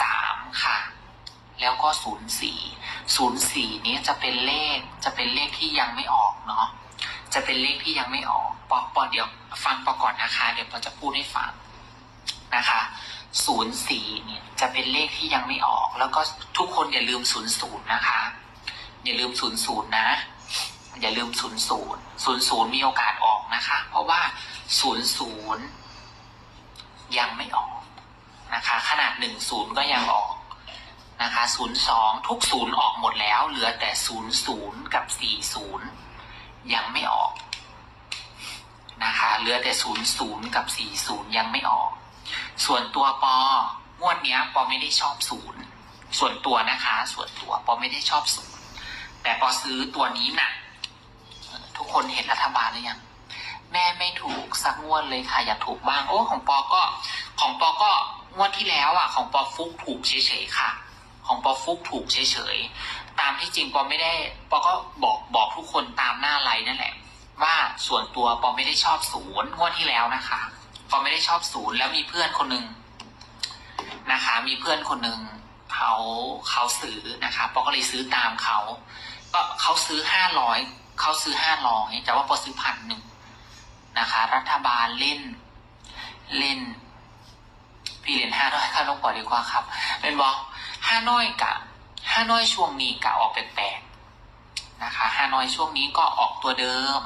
สามค่ะ แล้วก็ศูนย์สี่ศูนย์สี่นี้จะเป็นเลขจะเป็นเลขที่ยังไม่ออกเนาะจะเป็นเลขที่ยังไม่ออกปอปอเดี๋ยวฟังปอก่อนนะคะ เดี๋ยวปอจะพูดให้ฟังนะคะศูนย์สี่เนี่ยจะเป็นเลขที่ยังไม่ออก แล้วก็ทุกคนอย่าลืมศูนย์ศูนย์นะคะ อย่าลืมศูนย์ศูนย์นะ อย่าลืมศูนย์ศูนย์ศูนย์ศูนย์มีโอกาสออกนะคะ เพราะว่าศูนย์ศูนย์ยังไม่ออก นะคะ ขนาดหนึ่งศูนย์ก็ยังออกนะคะศูนย์สองทุกศูนย์ออกหมดแล้ว เหลือแต่ศูนย์ศูนย์กับสี่ศูนย์ยังไม่ออกนะคะเหลือแต่ศูนย์ศูนย์กับสี่ศูนย์ยังไม่ออก ส่วนตัวปองวดเนี้ยปอไม่ได้ชอบศูนย์ส่วนตัวนะคะ ส่วนตัวปอไม่ได้ชอบศูนย์แต่ปอซื้อตัวนี้หนักทุกคนเห็นรัฐบาลหรือยังแม่ไม่ถูกสักงวดเลยค่ะอยากถูกบ้างโอ้ของปอก็ของปอก็ งวดที่แล้วอะของปอฟุกถูกเฉยๆค่ะ ของปอฟุกถูกเฉยๆตามที่จริงปอไม่ได้ปอก็บอกบอกทุกคนตามหน้าไลน์นั่นแหละ ว่าส่วนตัวปอไม่ได้ชอบศูนย์งวดที่แล้วนะคะปอไม่ได้ชอบศูนย์แล้วมีเพื่อนคนหนึ่งนะคะ มีเพื่อนคนหนึ่งเขาเขาซื้อนะคะปอก็เลยซื้อตามเขาก็เขาซื้อห้าร้อยเขาซื้อห้าร้อยแต่ว่าปอซื้อพันหนึ่งนะคะ รัฐบาลเล่นเล่น พี่เรียนห้าน้อยข้าลงปล่อยดีกว่าครับเป็นบอกห้าน้อยกะห้าน้อยช่วงนี้กะออกแปลกๆนะคะห้าน้อยช่วงนี้ก็ออกตัวเดิม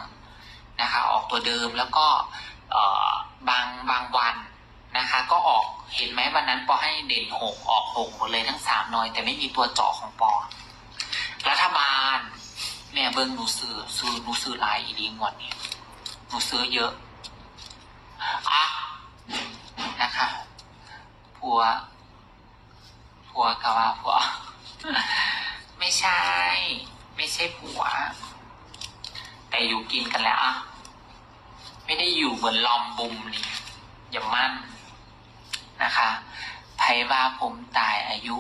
นะคะ ออกตัวเดิมแล้วก็บางบางวันนะคะ ก็ออกเห็นไหมวันนั้นปอให้เด่นหกออกหกหมดเลยทั้งสามน้อย แต่ไม่มีตัวเจาะของปอ รัฐบาลแม่เบิ้งหนูซื้อซื้อหนูซื้อลายอีดีงวดนี้หนูซื้อเยอะ นะคะ ผัว ผัวกะว่าผัว ไม่ใช่ ไม่ใช่ผัว แต่อยู่กินกันแล้วอะไม่ได้อยู่เหมือนลอมบุมนี่อย่ามั่นนะคะไพว่าผมตายอายุ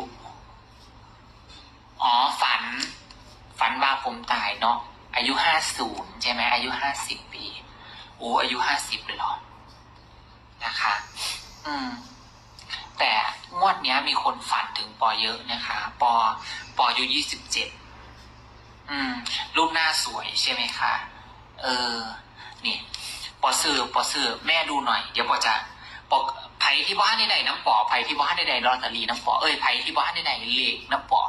อ๋อฝัน ฝันว่าผมตายเนาะอายุห้าศูนย์ใช่ไหมอายุห้าสิบปีโอ้อายุห้าสิบเลยเหรอนะคะ อืม แต่งวดเนี้ยมีคนฝันถึงปอเยอะนะคะ ปอปออายุยี่สิบเจ็ดอืม รูปหน้าสวยใช่ไหมคะเออ นี่ ปอซื้อปอซื้อแม่ดูหน่อย เดี๋ยวปอจะปอไผ่ที่บ้านใดๆน้ำปอไผ่ที่บ้านใดๆลอตเตอรี่น้ำปอเอ้ยไผ่ที่บ้านใดๆเลขน้ำปอ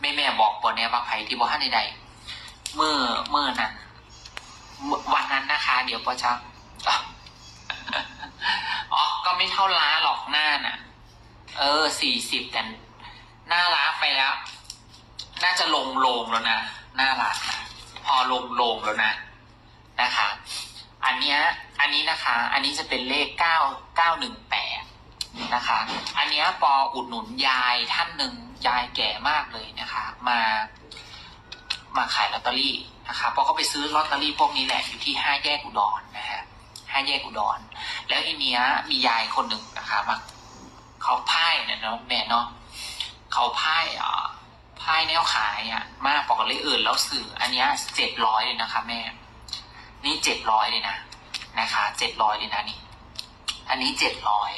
แม่แม่บอกปอเนี่ยว่าไผ่ที่บ้านใดๆเมื่อเมื่อนั้นวันนั้นนะคะ เดี๋ยวปอจะ ไม่เท่าล้าหรอกหน้าน่ะ เออสี่สิบแต่หน้าล้าไปแล้ว น่าจะลงลงแล้วนะหน้าล้านะพอลงลงแล้วนะนะคะ อันเนี้ยอันนี้นะคะ อันนี้จะเป็นเลขเก้าเก้าหนึ่งแปดนะคะ อันเนี้ยปออุดหนุนยายท่านหนึ่งยายแก่มากเลยนะคะ มา มาขายลอตเตอรี่นะคะปอก็ไปซื้อลอตเตอรี่พวกนี้แหละอยู่ที่ห้าแยกอุดรนะฮะ ห้าแยกอุดร แล้วทีเนี้ยมียายคนหนึ่งนะคะมาเขาพ่ายเนี่ยเนาะแม่เนาะเขาพ่ายอ่าพ่ายแนวขายอะ มากปอกเลยอื่นแล้วสื่อ อันเนี้ยเจ็ดร้อยเลยนะคะ แม่ นี่เจ็ดร้อยเลยนะนะคะเจ็ดร้อยเลยนะนี่ อันนี้เจ็ดร้อย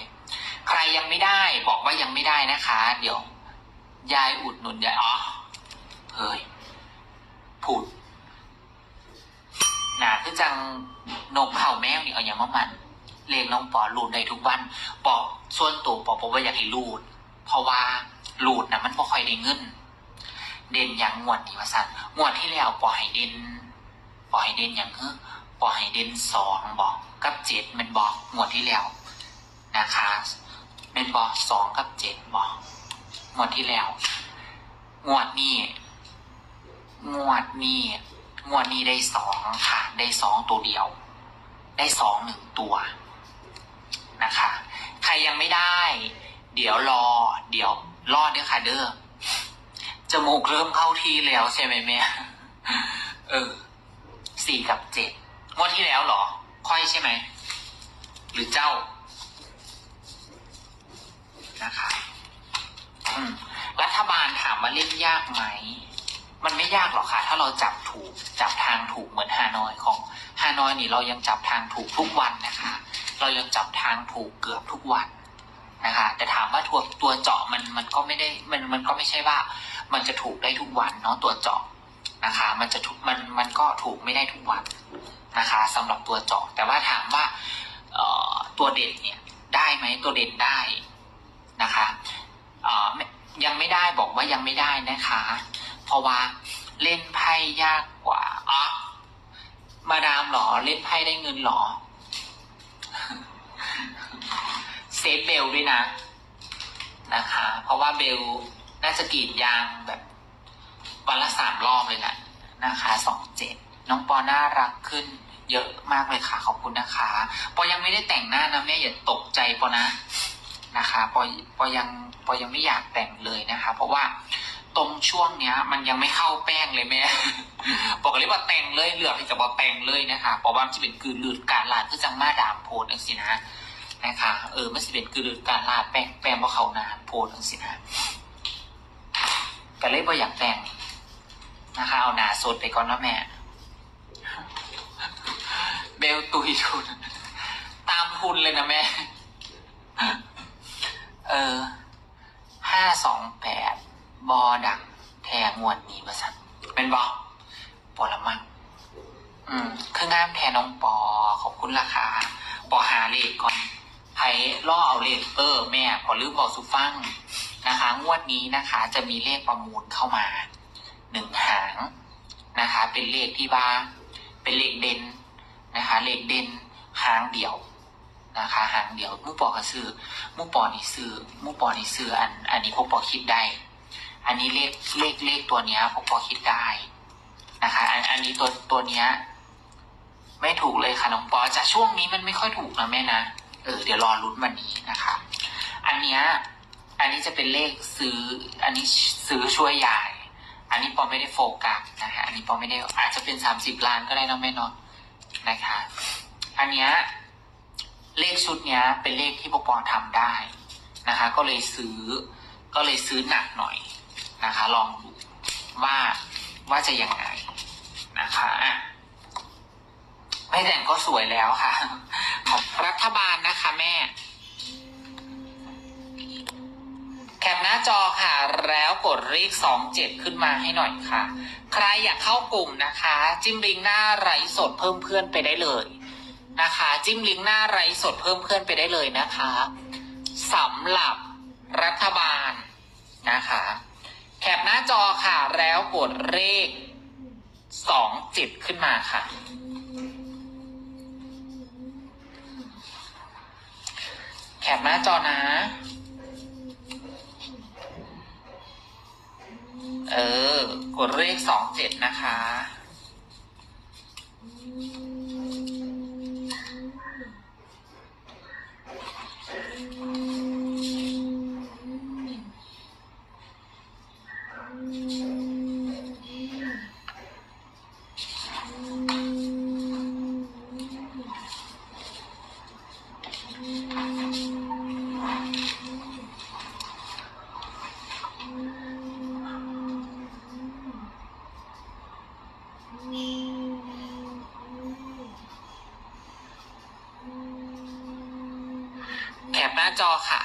ใครยังไม่ได้บอกว่ายังไม่ได้นะคะ เดี๋ยว ยายอุดหนุนยายอ๋อเฮ้ยพูดหนาคือจัง นกเข่าแมวนี่เอาอย่างมามันเลี้ยงน้องปอรูดได้ทุกวันปอส่วนตัวปอบอกว่าอยากให้รูด เพราะว่ารูดนะมันบ่ค่อยได้เงิน เด่นอย่างงวดนี่ว่าสั่นงวดที่แล้วปอให้เด่นปอให้เด่นอย่างเฮ้อปอให้เด่นสองบอกกับเจ็ดมันบอกงวดที่แล้วนะคะเป็นบอกสองกับเจ็ดบอกงวดที่แล้ว งวดนี้งวดนี้ งวดนี้ได้สองค่ะ ได้สองตัวเดียว ได้สองหนึ่งตัวนะคะ ใครยังไม่ได้ เดี๋ยวรอ เดี๋ยวรอดเด้อค่ะเด้อจมูกเริ่มเข้าที่แล้วใช่ไหมแม่เออสี่กับเจ็ดงวดที่แล้วเหรอ ค่อยใช่ไหม หรือเจ้า นะคะอืมรัฐบาลถามว่าเล่นยากไหม มันไม่ยากหรอกค่ะ ถ้าเราจับ ถูก จับทางถูกเหมือนฮานอยของฮานอยนี่เรายังจับทางถูกทุกวันนะคะ เรายังจับทางถูกเกือบทุกวันนะคะ แต่ถามว่าตัวตัวเจาะมันมันก็ไม่ได้มันมันก็ไม่ใช่ว่า มันจะถูกได้ทุกวันเนาะตัวเจาะนะคะ มันจะถูกมันมันก็ถูกไม่ได้ทุกวันนะคะสำหรับตัวเจาะแต่ว่าถามว่าเอ่อตัวเด่นเนี่ยได้ไหมตัวเด่นได้นะคะเอ่อยังไม่ได้บอกว่ายังไม่ได้นะคะ เพราะว่า เล่นไพ่ยากกว่าอ๋อมาดามเหรอ เล่นไพ่ได้เงินเหรอ เซฟเบลด้วยนะ นะคะ เพราะว่าเบลน่าจะกรีดยางแบบวันละสามรอบเลยแหละนะคะสองเจ็ดน้องปอน่ารักขึ้น เยอะมากเลยค่ะ ขอบคุณนะคะ ปอยังไม่ได้แต่งหน้านะแม่อย่าตกใจปอนะนะคะ ปอปอยังปอยังไม่อยากแต่งเลยนะคะ เพราะว่า ตรงช่วงเนี้ย มันยังไม่เข้าแป้งเลยแม่ บอกเลยว่าแต่งเลยเหลือกที่จะบอกแต่งเลยนะคะเพราะว่ามันจะเป็นคือหลืดการลาดคือจังมาดามโพดังสินะนะคะเออมันสิเป็นคือหลืดการลาดแป้งแป้งว่าเขานานโพดังสินะก็เลยบ่าอยากแต่งนะคะ เอาหนาสดไปก่อนนะแม่เบลตุยทุนตามทุนเลยนะแม่ เออห้าสองแปด บอดังแทงวดนี้ประสันเป็นบอปอละมังอืมคืองามแทนน้องปอขอบคุณราคา ปอหาเลขก่อนไผ่ล่อเอาเลขเออแม่พอลืมบอกสุฟังนะคะ งวดนี้นะคะ จะมีเลขประมูลเข้ามาหนึ่งหางนะคะ เป็นเลขที่ว่าเป็นเลขเด่นนะคะ เลขเด่นหางเดี่ยวนะคะหางเดียวมู่ปอกระซื้อมู่ปอนี่ซื้อมู่ปอนี่ซื้ออัน อันนี้พวกปอคิดได้ อันนี้เลขเลขเลขตัวเนี้ยพวกปอคิดได้นะคะ อันอันนี้ตัวตัวเนี้ยไม่ถูกเลยค่ะน้องปอจากช่วงนี้มันไม่ค่อยถูกนะแม่นะเออเดี๋ยวรอลุ้นวันนี้นะคะ อันเนี้ยอันนี้จะเป็นเลขซื้อ อันนี้ซื้อช่วยยาย อันนี้ปอไม่ได้โฟกัสนะคะอันนี้ปอไม่ได้อาจจะเป็นสามสิบล้านก็ได้นะแม่เนาะนะคะ อันเนี้ยเลขชุดเนี้ย เป็นเลขที่ปอปอทำได้นะคะ ก็เลยซื้อก็เลยซื้อหนักหน่อย นะคะ ลองดูว่าว่าจะยังไงนะคะไม่แต่งก็สวยแล้วค่ะ ของรัฐบาลนะคะแม่ แคปหน้าจอค่ะ แล้วกดเลขสองเจ็ดขึ้นมาให้หน่อยค่ะ ใครอยากเข้ากลุ่มนะคะ จิ้มลิงก์หน้าไลฟ์สดเพิ่มเพื่อนไปได้เลยนะคะ จิ้มลิงก์หน้าไลฟ์สดเพิ่มเพื่อนไปได้เลยนะคะสำหรับรัฐบาลนะคะ แคปหน้าจอค่ะ แล้วกดเลขสองเจ็ดขึ้นมาค่ะ แคปหน้าจอนะ เออ กดเลขสองเจ็ดนะคะ จอค่ะ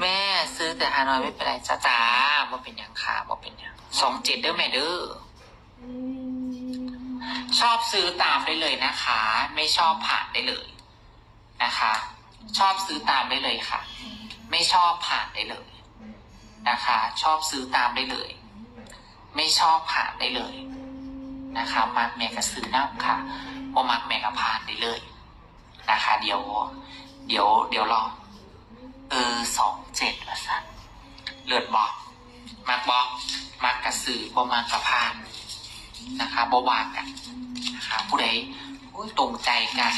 แม่ซื้อแต่ฮานอยไม่เป็นไรจ้าจ้าว่าเป็นอย่างค่ะว่าเป็นอย่างสองเจ็ดเด้อแม่เด้อชอบซื้อตามได้เลยนะคะ ไม่ชอบผ่านได้เลยนะคะ ชอบซื้อตามได้เลยค่ะ ไม่ชอบผ่านได้เลยนะคะ ชอบซื้อตามได้เลย ไม่ชอบผ่านได้เลยนะคะมักแม่ก็ซื้อน้ำค่ะบ่มักแม่ก็ผ่านได้เลย นะคะเดี๋ยว เดี๋ยว เดี๋ยวรอเออสองเจ็ดละสันเลือดบอกมักบอกมักกระสือบ่มักกระพานนะคะบ่วากันนะคะผู้ใดตรงใจกัน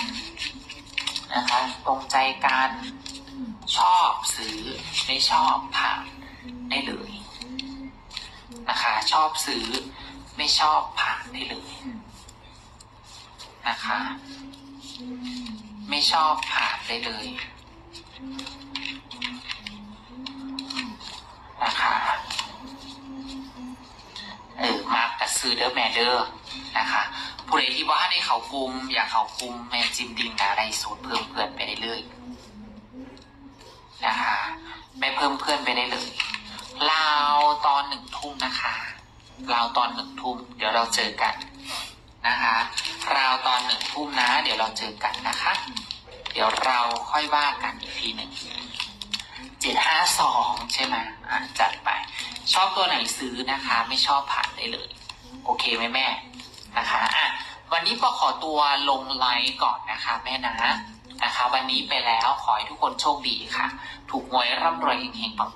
นะคะ ตรงใจกันชอบซื้อไม่ชอบผ่านได้เลยนะคะ ชอบซื้อไม่ชอบผ่านได้เลยนะคะ ไม่ชอบผ่านได้เลยนะคะเออมากกระซื้อเดอร์แมเดอร์นะคะผู้ใดที่ว่าในเขาคุมอยากเขาคุมแม่จิมดิงอะไรสูตรเพิ่มเพื่อนไปได้เลยนะคะแม่เพิ่มเพื่อนไปได้เลยลาวตอนหนึ่งทุ่มนะคะลาวตอนหนึ่งทุ่มเดี๋ยวเราเจอกัน นะคะราวตอนหนึ่งทุ่มนะ เดี๋ยวเราเจอกันนะคะ เดี๋ยวเราค่อยว่ากันอีกทีหนึ่งเจ็ดห้าสองใช่ไหมอะจัดไป ชอบตัวไหนซื้อนะคะ ไม่ชอบผ่านได้เลย โอเคไหมแม่นะคะอะวันนี้ปอขอตัวลงไลฟ์ก่อนนะคะ แม่นะนะคะ วันนี้ไปแล้วขอให้ทุกคนโชคดีค่ะ ถูกหวยร่ำรวยเฮงๆปัง